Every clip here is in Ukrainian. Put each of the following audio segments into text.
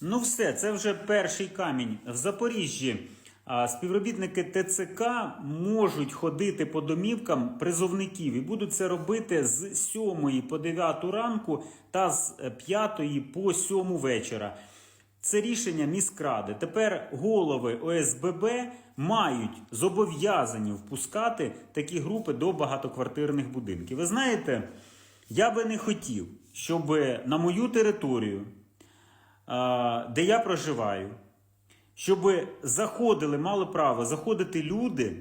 Ну, все, це вже перший камінь. В Запоріжжі співробітники ТЦК можуть ходити по домівкам призовників і будуть це робити з 7 по 9 ранку та з 5 по 7 вечора. Це рішення міськради. Тепер голови ОСББ мають зобов'язані впускати такі групи до багатоквартирних будинків. Ви знаєте, я би не хотів, щоб на мою територію, де я проживаю, щоб заходили, мали право заходити люди,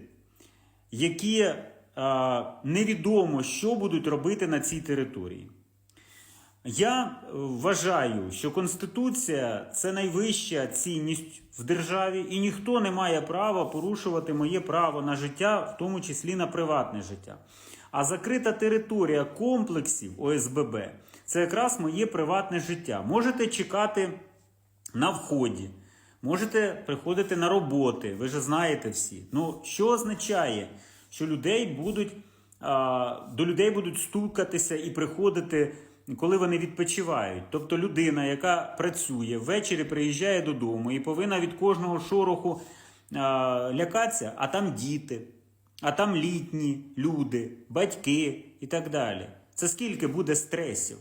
які невідомо, що будуть робити на цій території. Я вважаю, що Конституція це найвища цінність в державі, і ніхто не має права порушувати моє право на життя, в тому числі на приватне життя. А закрита територія комплексів ОСББ це якраз моє приватне життя. Можете чекати на вході, можете приходити на роботи, ви ж знаєте всі. Ну, що означає, що людей будуть, до людей будуть стукатися і приходити, коли вони відпочивають. Тобто людина, яка працює, ввечері приїжджає додому і повинна від кожного шороху лякатися, а там діти, а там літні люди, батьки і так далі. Це скільки буде стресів,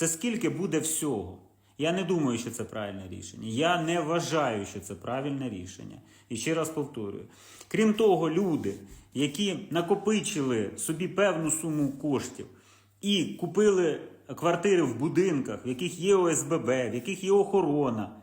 це скільки буде всього. Я не думаю, що це правильне рішення. Я не вважаю, що це правильне рішення. І ще раз повторюю: крім того, люди, які накопичили собі певну суму коштів і купили квартири в будинках, в яких є ОСББ, в яких є охорона,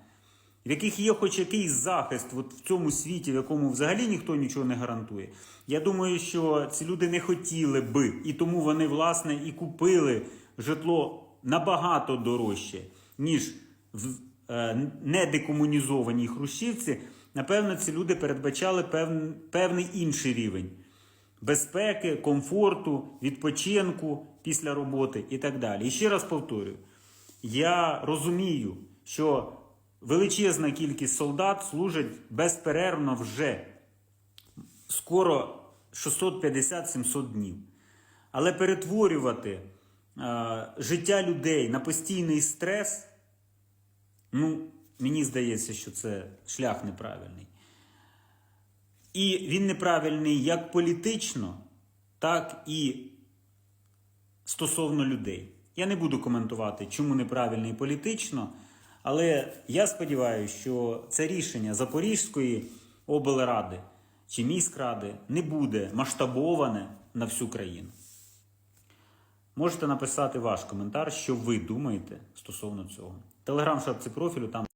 в яких є хоч якийсь захист от в цьому світі, в якому взагалі ніхто нічого не гарантує. Я думаю, що ці люди не хотіли би, і тому вони, власне, і купили житло набагато дорожче, ніж в е, недекомунізованій хрущівці. Напевно, ці люди передбачали пев- певний інший рівень безпеки, комфорту, відпочинку після роботи і так далі. І ще раз повторюю: я розумію, що величезна кількість солдат служать безперервно вже скоро 650-700 днів. Але перетворювати життя людей на постійний стрес, ну, мені здається, що це шлях неправильний. І він неправильний як політично, так і стосовно людей. Я не буду коментувати, чому неправильний політично, але я сподіваюся, що це рішення Запорізької облради чи міськради не буде масштабоване на всю країну. Можете написати ваш коментар, що ви думаєте стосовно цього. Телеграм шапці профілю там.